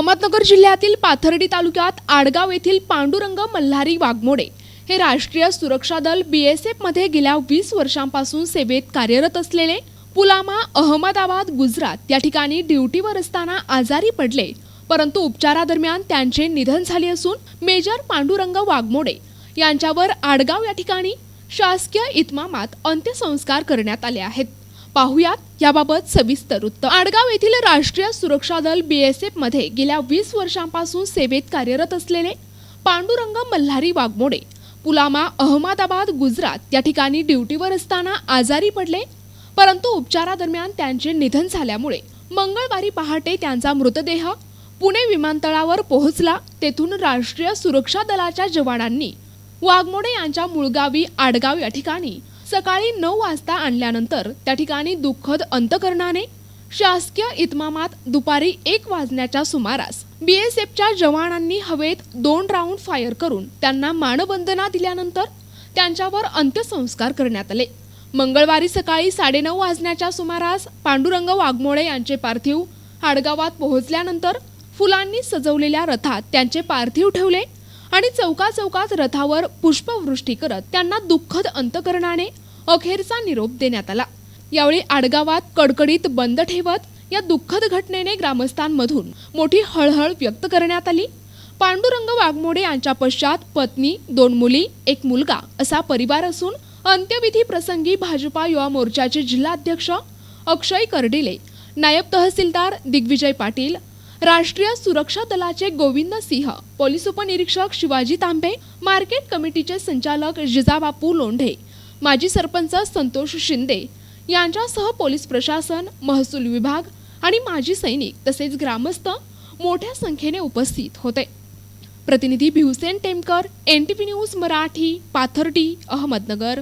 अहमदनगर जिल्ह्यातील पाथर्डी तालुक्यात आडगाव येथील पांडुरंग मल्हारी वाघमोडे हे राष्ट्रीय सुरक्षा दल बी एसमध्ये गेल्या वीस वर्षांपासून सेवेत कार्यरत असलेले पुलामा अहमदाबाद गुजरात या ठिकाणी ड्युटीवर असताना आजारी पडले. परंतु उपचारादरम्यान त्यांचे निधन झाले असून मेजर पांडुरंग वाघमोडे यांच्यावर आडगाव या ठिकाणी शासकीय इतमामात अंत्यसंस्कार करण्यात आले आहेत. पाहुयात याबाबत सविस्तर वृत्त आडगाव येथील राष्ट्रीय सुरक्षा दल बीएसएफमध्ये गेल्या वीस वर्षांपासून सेवेत कार्यरत असलेले पांडुरंग मल्हारी वाघमोडे पुलामा अहमदाबाद गुजरात या ठिकाणी ड्युटीवर असताना आजारी पडले. परंतु उपचारादरम्यान त्यांचे निधन झाल्यामुळे मंगळवारी पहाटे त्यांचा मृतदेह पुणे विमानतळावर पोहोचला. तेथून राष्ट्रीय सुरक्षा दलाच्या जवानांनी वाघमोडे यांच्या मुळगावी आडगाव या ठिकाणी सकाळी नऊ वाजता आणल्यानंतर त्या ठिकाणी दुःखद अंतकरणाने शासकीय इतमामात दुपारी एक वाजण्याच्या सुमारास बीएसएफच्या जवानांनी हवेत दोन राऊंड फायर करून त्यांना मानवंदना दिल्यानंतर त्यांच्यावर अंत्यसंस्कार करण्यात आले. मंगळवारी सकाळी साडेनऊ वाजण्याच्या सुमारास पांडुरंग वाघमोळे यांचे पार्थिव हाडगावात पोहोचल्यानंतर फुलांनी सजवलेल्या रथात त्यांचे पार्थिव ठेवले आणि चौका चौकात रथावर पुष्पवृष्टी करत त्यांना दुःखद अंतकरणाने अखेरचा निरोप देण्यात आला. यावेळी आडगावात कडकडीत बंद ठेवत या दुःखद घटनेने ग्रामस्थांमधून मोठी हळहळ व्यक्त करण्यात आली. पांडुरंग वाघमोडे यांच्या पश्चात पत्नी दोन मुली एक मुलगा असा परिवार असून अंत्यविधी प्रसंगी भाजपा युवा मोर्चाचे जिल्हाध्यक्ष अक्षय कर्डिले नायब तहसीलदार दिग्विजय पाटील राष्ट्रीय सुरक्षा दलाचे गोविंद सिंह पोलीस उपनिरीक्षक शिवाजी तांबे मार्केट कमिटीचे संचालक जिजाबापू लोंढे माजी सरपंच संतोष शिंदे यांच्यासह पोलीस प्रशासन महसूल विभाग आणि माजी सैनिक तसेच ग्रामस्थ मोठ्या संख्येने उपस्थित होते. प्रतिनिधी Bhivsen Temkar N T P news Marathi Pathardi Ahmednagar.